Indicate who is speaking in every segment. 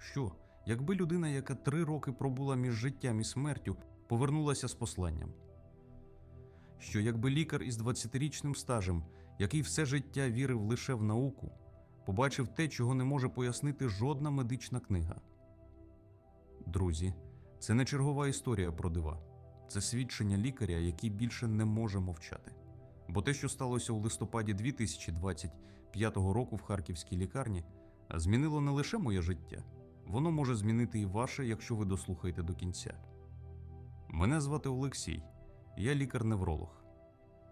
Speaker 1: Що, якби людина, яка три роки пробула між життям і смертю, повернулася з посланням? Що якби лікар із 20-річним стажем, який все життя вірив лише в науку, побачив те, чого не може пояснити жодна медична книга? Друзі, це не чергова історія про дива, це свідчення лікаря, який більше не може мовчати. Бо те, що сталося у листопаді 2025 року в харківській лікарні, змінило не лише моє життя, воно може змінити і ваше, якщо ви дослухаєте до кінця. Мене звати Олексій, я лікар-невролог.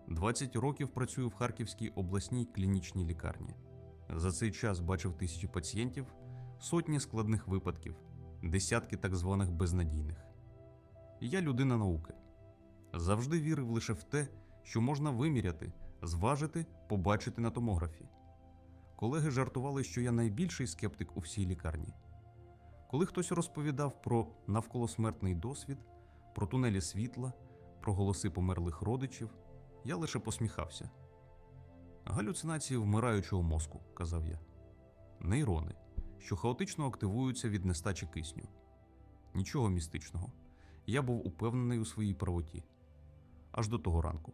Speaker 1: 20 років працюю в Харківській обласній клінічній лікарні. За цей час бачив тисячі пацієнтів, сотні складних випадків, десятки так званих безнадійних. Я людина науки. Завжди вірив лише в те, що можна виміряти, зважити, побачити на томографі. Колеги жартували, що я найбільший скептик у всій лікарні. Коли хтось розповідав про навколосмертний досвід, про тунелі світла, про голоси померлих родичів, я лише посміхався. Галюцинації вмираючого мозку, казав я. Нейрони, що хаотично активуються від нестачі кисню. Нічого містичного. Я був упевнений у своїй правоті. Аж до того ранку.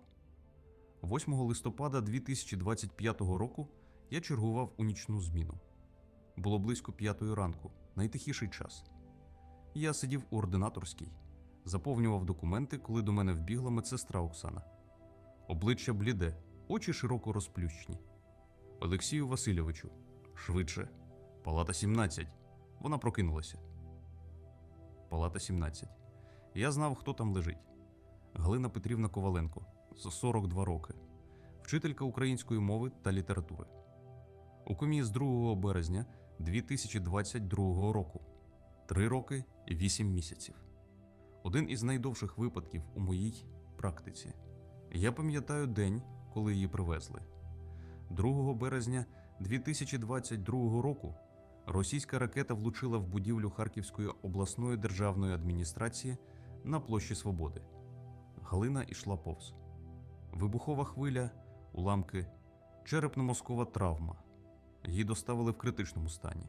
Speaker 1: 8 листопада 2025 року я чергував у нічну зміну. Було близько п'ятої ранку, найтихіший час. Я сидів у ординаторській, заповнював документи, коли до мене вбігла медсестра Оксана. Обличчя бліде, очі широко розплющені. Олексію Васильовичу, швидше. Палата 17. Вона прокинулася. Палата 17. Я знав, хто там лежить. Галина Петрівна Коваленко, з 42 роки, вчителька української мови та літератури. У комі з 2 березня 2022 року. 3 роки 8 місяців. Один із найдовших випадків у моїй практиці. Я пам'ятаю день, коли її привезли. 2 березня 2022 року російська ракета влучила в будівлю Харківської обласної державної адміністрації на площі Свободи. Галина йшла повз. Вибухова хвиля, уламки, черепно-мозкова травма. Її доставили в критичному стані.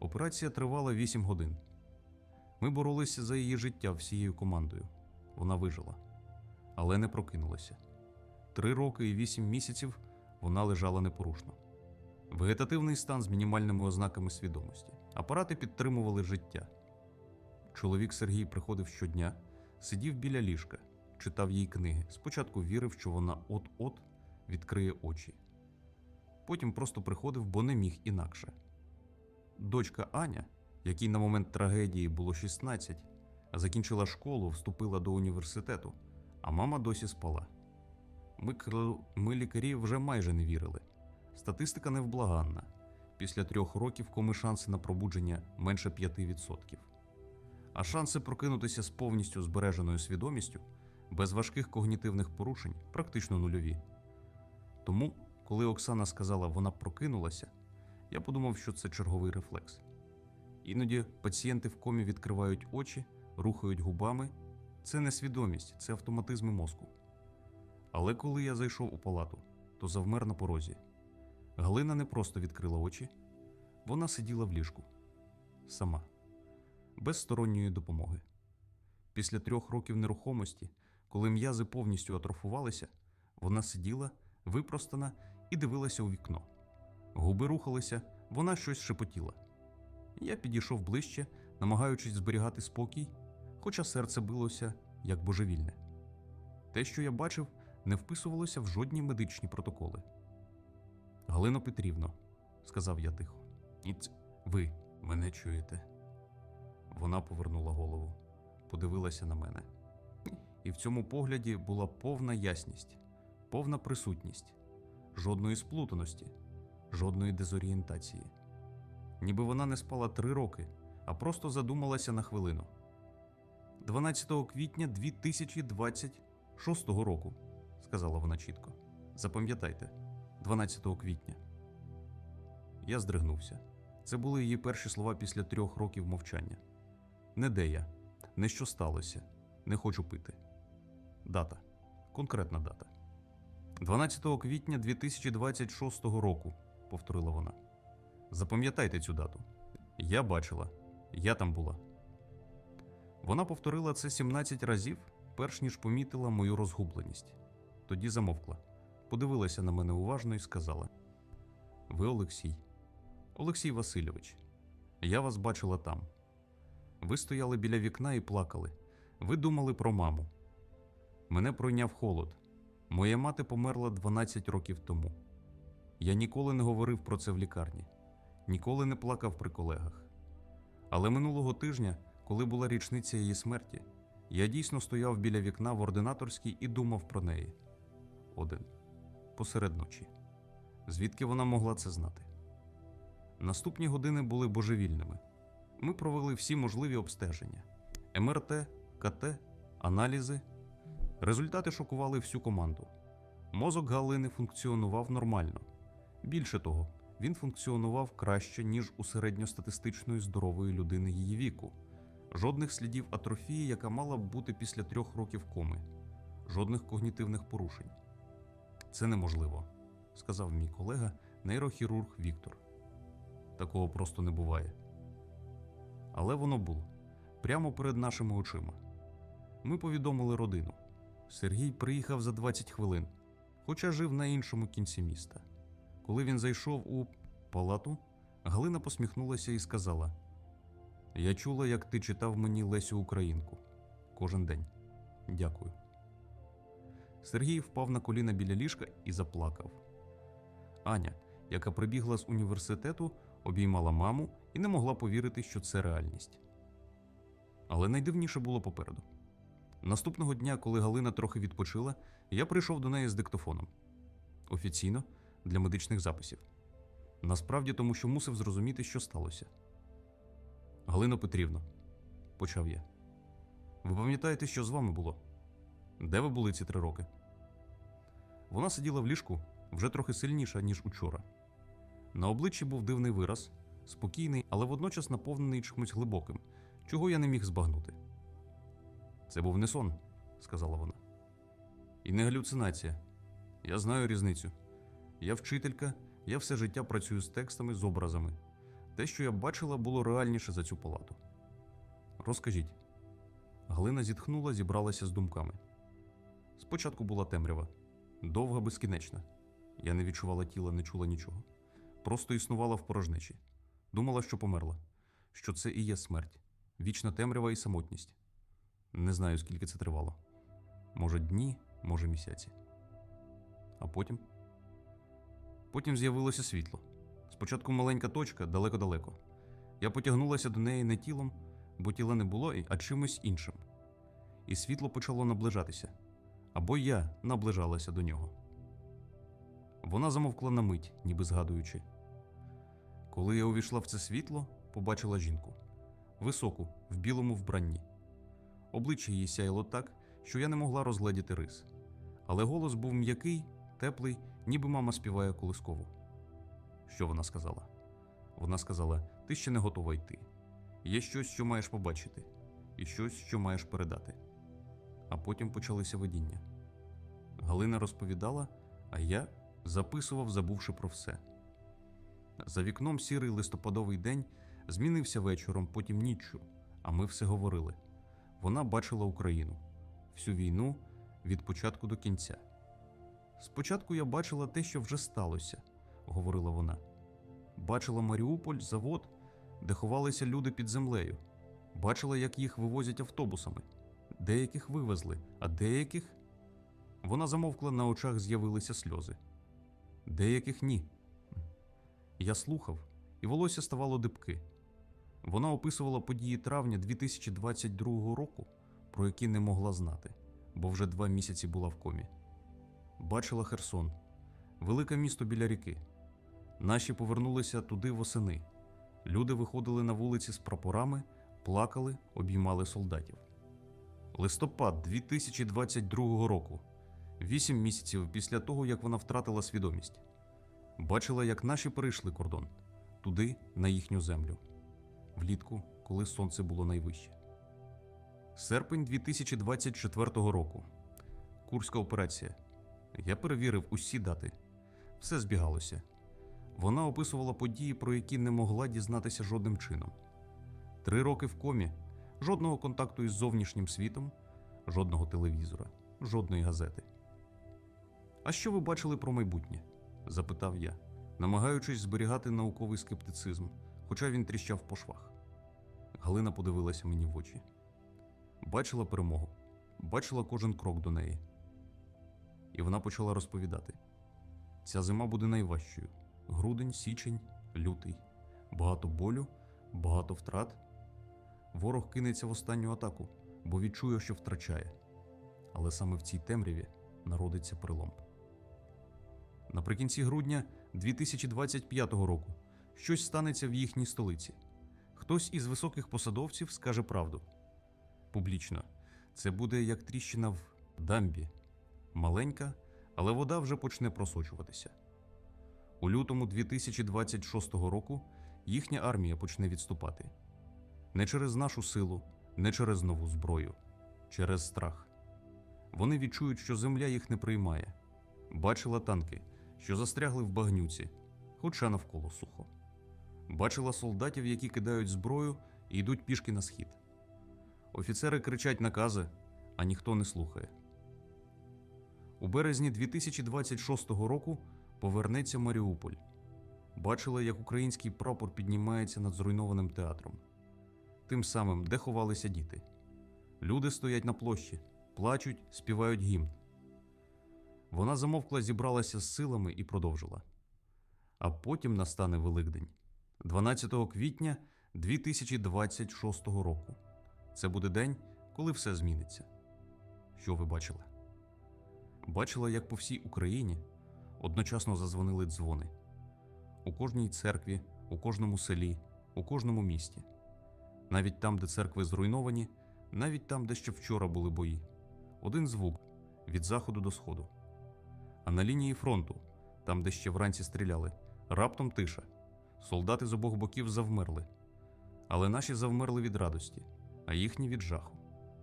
Speaker 1: Операція тривала 8 годин. Ми боролися за її життя всією командою. Вона вижила, але не прокинулася. Три роки і вісім місяців вона лежала непорушно. Вегетативний стан з мінімальними ознаками свідомості. Апарати підтримували життя. Чоловік Сергій приходив щодня, сидів біля ліжка, читав їй книги. Спочатку вірив, що вона от-от відкриє очі. Потім просто приходив, бо не міг інакше. Дочка Аня, якій на момент трагедії було 16, закінчила школу, вступила до університету, а мама досі спала. Ми, ми лікарі вже майже не вірили. Статистика невблаганна. Після трьох років коми шанси на пробудження менше 5%. А шанси прокинутися з повністю збереженою свідомістю, без важких когнітивних порушень, практично нульові. Тому, коли Оксана сказала, вона прокинулася, я подумав, що це черговий рефлекс. Іноді пацієнти в комі відкривають очі, рухають губами. Це не свідомість, це автоматизми мозку. Але коли я зайшов у палату, то завмер на порозі. Галина не просто відкрила очі, вона сиділа в ліжку сама, без сторонньої допомоги. Після трьох років нерухомості, коли м'язи повністю атрофувалися, вона сиділа, випростана і дивилася у вікно. Губи рухалися, вона щось шепотіла. Я підійшов ближче, намагаючись зберігати спокій, хоча серце билося як божевільне. Те, що я бачив, не вписувалося в жодні медичні протоколи. Галино Петрівно, сказав я тихо, і ц- ви мене чуєте. Вона повернула голову, подивилася на мене. І в цьому погляді була повна ясність, повна присутність, жодної сплутаності, жодної дезорієнтації. Ніби вона не спала три роки, а просто задумалася на хвилину. 12 квітня 2026 року, сказала вона чітко. Запам'ятайте, 12 квітня. Я здригнувся. Це були її перші слова після трьох років мовчання. Не де я, не що сталося, не хочу пити. Дата. Конкретна дата. 12 квітня 2026 року, повторила вона. Запам'ятайте цю дату. Я бачила, я там була. Вона повторила це 17 разів, перш ніж помітила мою розгубленість. Тоді замовкла, подивилася на мене уважно і сказала: Ви Олексій, Олексій Васильович, я вас бачила там. Ви стояли біля вікна і плакали. Ви думали про маму. Мене пройняв холод. Моя мати померла 12 років тому. Я ніколи не говорив про це в лікарні, ніколи не плакав при колегах. Але минулого тижня, коли була річниця її смерті, я дійсно стояв біля вікна в ординаторській і думав про неї. Один. Посеред ночі. Звідки вона могла це знати? Наступні години були божевільними. Ми провели всі можливі обстеження: МРТ, КТ, аналізи. Результати шокували всю команду. Мозок Галини функціонував нормально. Більше того, він функціонував краще, ніж у середньостатистичної здорової людини її віку. Жодних слідів атрофії, яка мала б бути після трьох років коми, жодних когнітивних порушень. Це неможливо, сказав мій колега, нейрохірург Віктор. Такого просто не буває. Але воно було прямо перед нашими очима. Ми повідомили родину. Сергій приїхав за 20 хвилин, хоча жив на іншому кінці міста. Коли він зайшов у палату, Галина посміхнулася і сказала: Я чула, як ти читав мені Лесю Українку кожен день. Дякую. Сергій впав на коліна біля ліжка і заплакав. Аня, яка прибігла з університету, обіймала маму і не могла повірити, що це реальність. Але найдивніше було попереду. Наступного дня, коли Галина трохи відпочила, я прийшов до неї з диктофоном офіційно для медичних записів. Насправді, тому що мусив зрозуміти, що сталося. Галино Петрівно, почав я. Ви пам'ятаєте, що з вами було? Де ви були ці три роки? Вона сиділа в ліжку вже трохи сильніша, ніж учора. На обличчі був дивний вираз, спокійний, але водночас наповнений чимось глибоким, чого я не міг збагнути. Це був не сон, сказала вона. І не галюцинація. Я знаю різницю. Я вчителька, я все життя працюю з текстами, з образами. Те, що я бачила, було реальніше за цю палату. Розкажіть. Галина зітхнула, зібралася з думками. Спочатку була темрява, довга, безкінечна. Я не відчувала тіла, не чула нічого. Просто існувала в порожнечі. Думала, що померла, що це і є смерть, вічна темрява і самотність. Не знаю, скільки це тривало. Може, дні, може, місяці. А потім. Потім з'явилося світло. Спочатку маленька точка далеко-далеко. Я потягнулася до неї не тілом, бо тіла не було, а чимось іншим. І світло почало наближатися. Або я наближалася до нього. Вона замовкла на мить, ніби згадуючи. Коли я увійшла в це світло, побачила жінку високу, в білому вбранні. Обличчя її сяяло так, що я не могла розгледіти рис. Але голос був м'який, теплий, ніби мама співає колискову. Що вона сказала? Вона сказала: Ти ще не готова йти. Є щось, що маєш побачити, і щось, що маєш передати. А потім почалися видіння. Галина розповідала, а я записував, забувши про все. За вікном сірий листопадовий день змінився вечором, потім ніччю, а ми все говорили. Вона бачила Україну всю війну від початку до кінця. Спочатку я бачила те, що вже сталося, говорила вона. Бачила Маріуполь, завод, де ховалися люди під землею. Бачила, як їх вивозять автобусами. Деяких вивезли, а деяких. Вона замовкла на очах, з'явилися сльози. Деяких ні. Я слухав, і волосся ставало дибки. Вона описувала події травня 2022 року, про які не могла знати, бо вже два місяці була в комі. Бачила Херсон, велике місто біля ріки. Наші повернулися туди восени. Люди виходили на вулиці з прапорами, плакали, обіймали солдатів. Листопад 2022 року, вісім місяців після того, як вона втратила свідомість. Бачила, як наші перейшли кордон туди, на їхню землю влітку, коли сонце було найвище. Серпень 2024 року. Курська операція. Я перевірив усі дати. Все збігалося. Вона описувала події, про які не могла дізнатися жодним чином. Три роки в комі, жодного контакту із зовнішнім світом, жодного телевізора, жодної газети. А що ви бачили про майбутнє? запитав я, намагаючись зберігати науковий скептицизм, хоча він тріщав по швах. Галина подивилася мені в очі. Бачила перемогу, бачила кожен крок до неї. І вона почала розповідати: ця зима буде найважчою: грудень, січень, лютий, багато болю, багато втрат. Ворог кинеться в останню атаку, бо відчує, що втрачає. Але саме в цій темряві народиться прилом. Наприкінці грудня 2025 року щось станеться в їхній столиці. Хтось із високих посадовців скаже правду. Публічно. Це буде як тріщина в дамбі. Маленька, але вода вже почне просочуватися. У лютому 2026 року їхня армія почне відступати. Не через нашу силу, не через нову зброю, через страх. Вони відчують, що земля їх не приймає. Бачила танки, що застрягли в багнюці, хоча навколо сухо. Бачила солдатів, які кидають зброю і йдуть пішки на схід. Офіцери кричать накази, а ніхто не слухає. У березні 2026 року повернеться Маріуполь. Бачила, як український прапор піднімається над зруйнованим театром. Тим самим, де ховалися діти. Люди стоять на площі, плачуть, співають гімн. Вона замовкла, зібралася з силами і продовжила. А потім настане Великдень, 12 квітня 2026 року. Це буде день, коли все зміниться. Що ви бачили? Бачила, як по всій Україні одночасно зазвонили дзвони. У кожній церкві, у кожному селі, у кожному місті. Навіть там, де церкви зруйновані, навіть там, де ще вчора були бої. Один звук від заходу до сходу. А на лінії фронту, там, де ще вранці стріляли, раптом тиша. Солдати з обох боків завмерли. Але наші завмерли від радості, а їхні від жаху,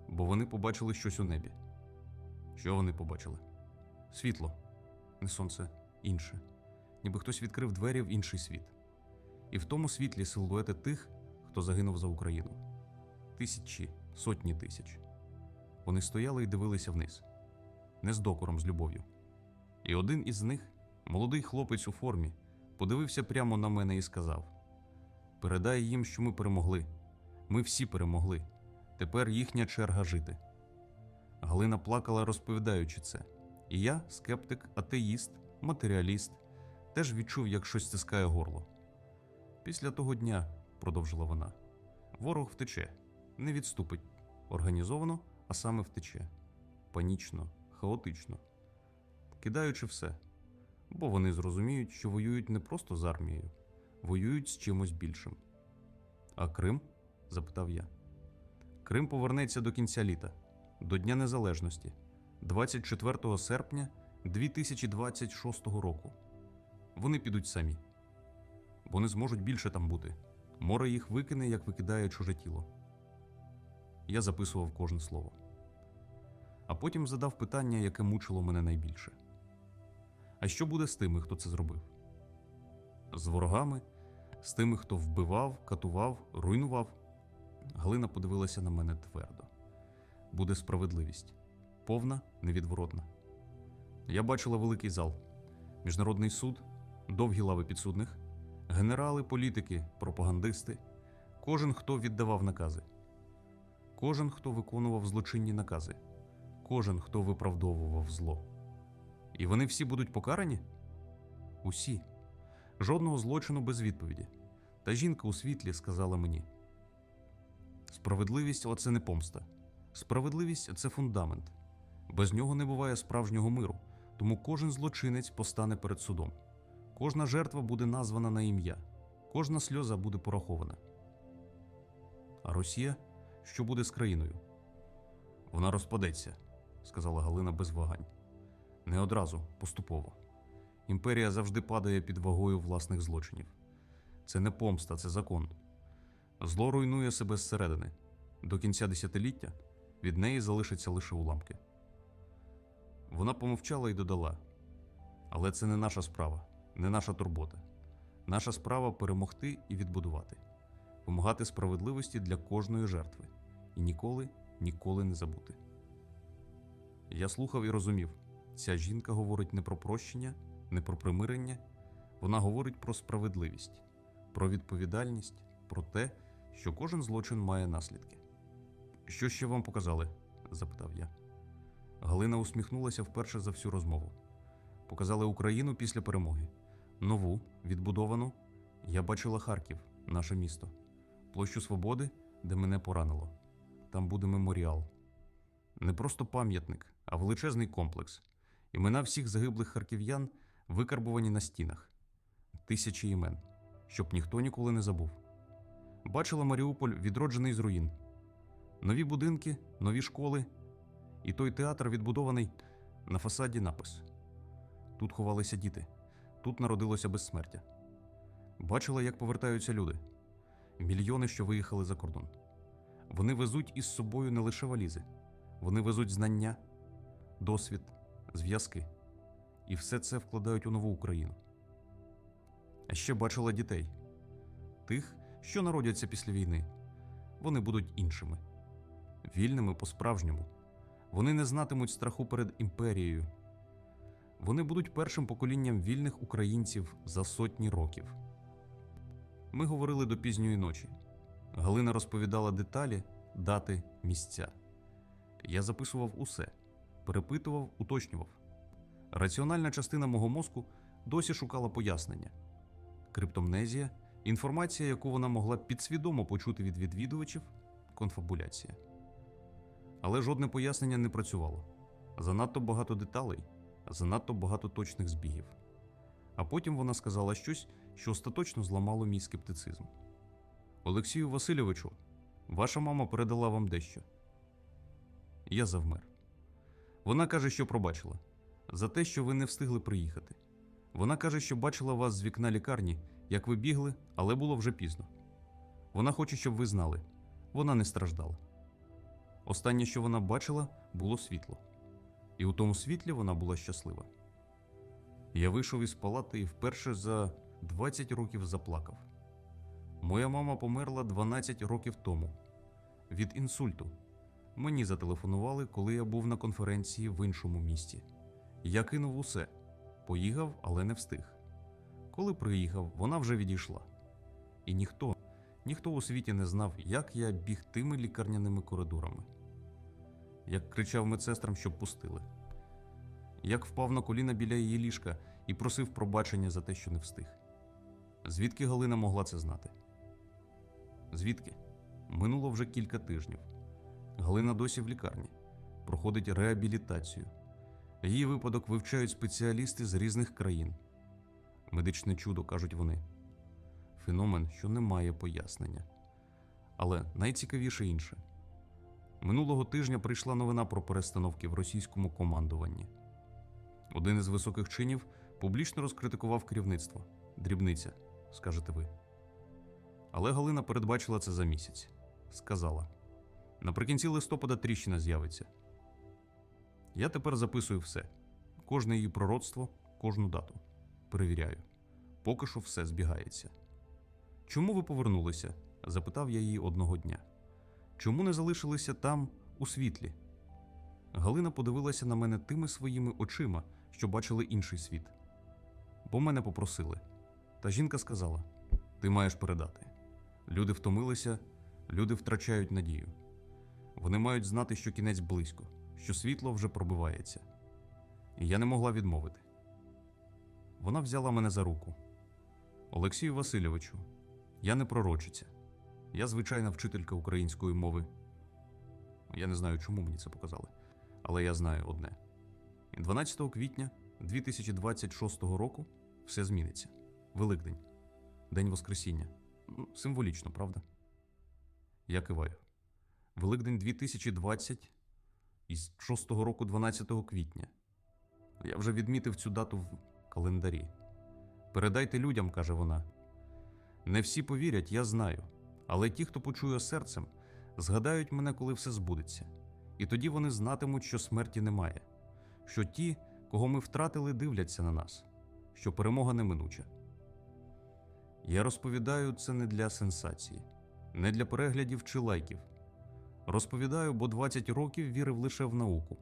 Speaker 1: бо вони побачили щось у небі. Що вони побачили? Світло, не сонце, інше, ніби хтось відкрив двері в інший світ. І в тому світлі силуети тих, хто загинув за Україну. Тисячі, сотні тисяч. Вони стояли і дивилися вниз, не з докором, з любов'ю. І один із них, молодий хлопець у формі, подивився прямо на мене і сказав: Передай їм, що ми перемогли. Ми всі перемогли. Тепер їхня черга жити. Галина плакала, розповідаючи це. І я, скептик, атеїст, матеріаліст, теж відчув, як щось стискає горло. Після того дня, продовжила вона, ворог втече, не відступить організовано, а саме втече панічно, хаотично, кидаючи все, бо вони зрозуміють, що воюють не просто з армією, воюють з чимось більшим. А Крим? запитав я. Крим повернеться до кінця літа, до Дня Незалежності, 24 серпня 2026 року. Вони підуть самі, бо не зможуть більше там бути. Море їх викине, як викидає чуже тіло. Я записував кожне слово. А потім задав питання, яке мучило мене найбільше: А що буде з тими, хто це зробив? З ворогами, з тими, хто вбивав, катував, руйнував. Галина подивилася на мене твердо. Буде справедливість, повна, невідворотна. Я бачила великий зал, міжнародний суд, довгі лави підсудних, генерали, політики, пропагандисти, кожен, хто віддавав накази, кожен, хто виконував злочинні накази, кожен, хто виправдовував зло. І вони всі будуть покарані? Усі. Жодного злочину без відповіді. Та жінка у світлі сказала мені: Справедливість оце не помста. Справедливість це фундамент. Без нього не буває справжнього миру, тому кожен злочинець постане перед судом. Кожна жертва буде названа на ім'я, кожна сльоза буде порахована. А Росія що буде з країною? Вона розпадеться, сказала Галина без вагань. Не одразу, поступово. Імперія завжди падає під вагою власних злочинів. Це не помста, це закон. Зло руйнує себе зсередини. До кінця десятиліття від неї залишаться лише уламки. Вона помовчала і додала: Але це не наша справа, не наша турбота. Наша справа перемогти і відбудувати, вимагати справедливості для кожної жертви і ніколи, ніколи не забути. Я слухав і розумів, ця жінка говорить не про прощення, не про примирення, вона говорить про справедливість, про відповідальність, про те, що кожен злочин має наслідки. Що ще вам показали? запитав я. Галина усміхнулася вперше за всю розмову. Показали Україну після перемоги. Нову, відбудовану. Я бачила Харків, наше місто, площу Свободи, де мене поранило. Там буде меморіал. Не просто пам'ятник, а величезний комплекс. Імена всіх загиблих харків'ян викарбувані на стінах. Тисячі імен, щоб ніхто ніколи не забув. Бачила Маріуполь відроджений з руїн. Нові будинки, нові школи, і той театр відбудований на фасаді напис. Тут ховалися діти, тут народилося безсмертя. Бачила, як повертаються люди, мільйони, що виїхали за кордон. Вони везуть із собою не лише валізи, вони везуть знання, досвід, зв'язки. І все це вкладають у нову Україну. А ще бачила дітей тих, що народяться після війни. Вони будуть іншими, вільними по-справжньому. Вони не знатимуть страху перед імперією. Вони будуть першим поколінням вільних українців за сотні років. Ми говорили до пізньої ночі. Галина розповідала деталі, дати, місця. Я записував усе, перепитував, уточнював. Раціональна частина мого мозку досі шукала пояснення. Криптомнезія, інформація, яку вона могла підсвідомо почути від відвідувачів, конфабуляція. Але жодне пояснення не працювало. Занадто багато деталей, занадто багато точних збігів. А потім вона сказала щось, що остаточно зламало мій скептицизм. Олексію Васильовичу, ваша мама передала вам дещо. Я завмер. Вона каже, що пробачила за те, що ви не встигли приїхати. Вона каже, що бачила вас з вікна лікарні, як ви бігли, але було вже пізно. Вона хоче, щоб ви знали, вона не страждала. Останнє, що вона бачила, було світло, і у тому світлі вона була щаслива. Я вийшов із палати і вперше за 20 років заплакав. Моя мама померла 12 років тому від інсульту. Мені зателефонували, коли я був на конференції в іншому місті. Я кинув усе, поїхав, але не встиг. Коли приїхав, вона вже відійшла. І ніхто, ніхто у світі не знав, як я біг тими лікарняними коридорами, як кричав медсестрам, щоб пустили, як впав на коліна біля її ліжка і просив пробачення за те, що не встиг. Звідки Галина могла це знати? Звідки? Минуло вже кілька тижнів. Галина досі в лікарні, проходить реабілітацію. Її випадок вивчають спеціалісти з різних країн. Медичне чудо, кажуть вони. Феномен, що не має пояснення. Але найцікавіше інше. Минулого тижня прийшла новина про перестановки в російському командуванні. Один із високих чинів публічно розкритикував керівництво. Дрібниця, скажете ви. Але Галина передбачила це за місяць. Сказала: наприкінці листопада тріщина з'явиться. Я тепер записую все: кожне її пророцтво, кожну дату. Перевіряю. Поки що все збігається. Чому ви повернулися? запитав я її одного дня. Чому не залишилися там, у світлі? Галина подивилася на мене тими своїми очима, що бачили інший світ. Бо мене попросили. Та жінка сказала: Ти маєш передати. Люди втомилися, люди втрачають надію. Вони мають знати, що кінець близько, що світло вже пробивається. І я не могла відмовити. Вона взяла мене за руку. Олексію Васильовичу, я не пророчиця. Я звичайна вчителька української мови. Я не знаю, чому мені це показали, але я знаю одне: 12 квітня 2026 року все зміниться. Великдень, День Воскресіння. Символічно, правда? Я киваю. Великдень 2020 із 6 року 12 квітня. Я вже відмітив цю дату в календарі. Передайте людям, каже вона. Не всі повірять, я знаю. Але ті, хто почує серцем, згадають мене, коли все збудеться. І тоді вони знатимуть, що смерті немає, що ті, кого ми втратили, дивляться на нас, що перемога неминуча. Я розповідаю це не для сенсації, не для переглядів чи лайків. Розповідаю, бо 20 років вірив лише в науку,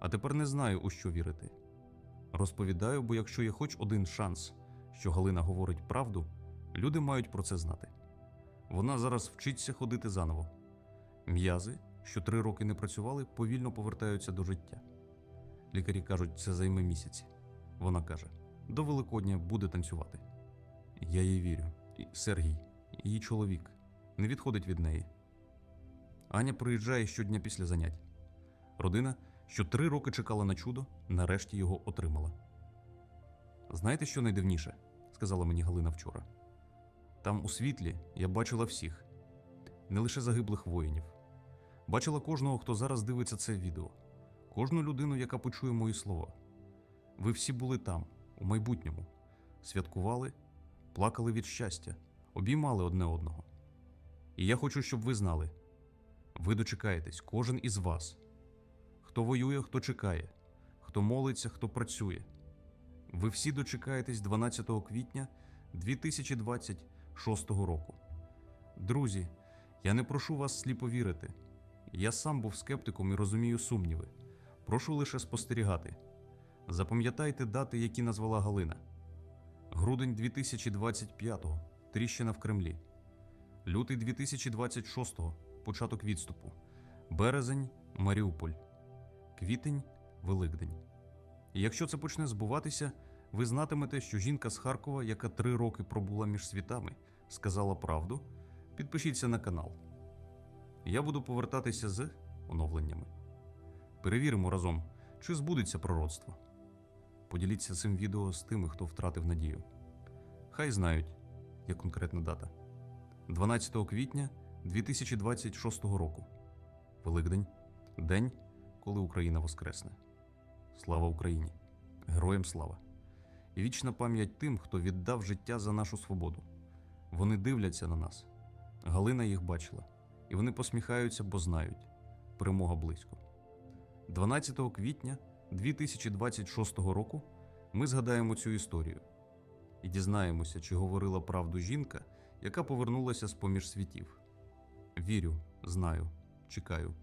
Speaker 1: а тепер не знаю, у що вірити. Розповідаю, бо якщо є хоч один шанс, що Галина говорить правду, люди мають про це знати. Вона зараз вчиться ходити заново. М'язи, що три роки не працювали, повільно повертаються до життя. Лікарі кажуть, це займе місяці. Вона каже: до Великодня буде танцювати. Я їй вірю. І Сергій, її чоловік, не відходить від неї. Аня приїжджає щодня після занять. Родина, що три роки чекала на чудо, нарешті його отримала. Знаєте, що найдивніше? сказала мені Галина вчора. Там у світлі я бачила всіх, не лише загиблих воїнів. Бачила кожного, хто зараз дивиться це відео, кожну людину, яка почує мої слова. Ви всі були там, у майбутньому, святкували, плакали від щастя, обіймали одне одного. І я хочу, щоб ви знали: ви дочекаєтесь, кожен із вас. Хто воює, хто чекає, хто молиться, хто працює. Ви всі дочекаєтесь 12 квітня 2026 року. Друзі, я не прошу вас сліпо вірити. Я сам був скептиком і розумію сумніви. Прошу лише спостерігати. Запам'ятайте дати, які назвала Галина. Грудень 2025-го тріщина в Кремлі. Лютий 2026-го початок відступу. Березень Маріуполь. Квітень Великдень. І якщо це почне збуватися, ви знатимете, що жінка з Харкова, яка три роки пробула між світами, сказала правду. Підпишіться на канал. Я буду повертатися з оновленнями. Перевіримо разом, чи збудеться пророцтво. Поділіться цим відео з тими, хто втратив надію. Хай знають, є конкретна дата. 12 квітня 2026 року. Великдень день, коли Україна воскресне. Слава Україні! Героям слава! І вічна пам'ять тим, хто віддав життя за нашу свободу. Вони дивляться на нас. Галина їх бачила, і вони посміхаються, бо знають перемога близько. 12 квітня 2026 року ми згадаємо цю історію і дізнаємося, чи говорила правду жінка, яка повернулася з поміж світів. Вірю, знаю, чекаю.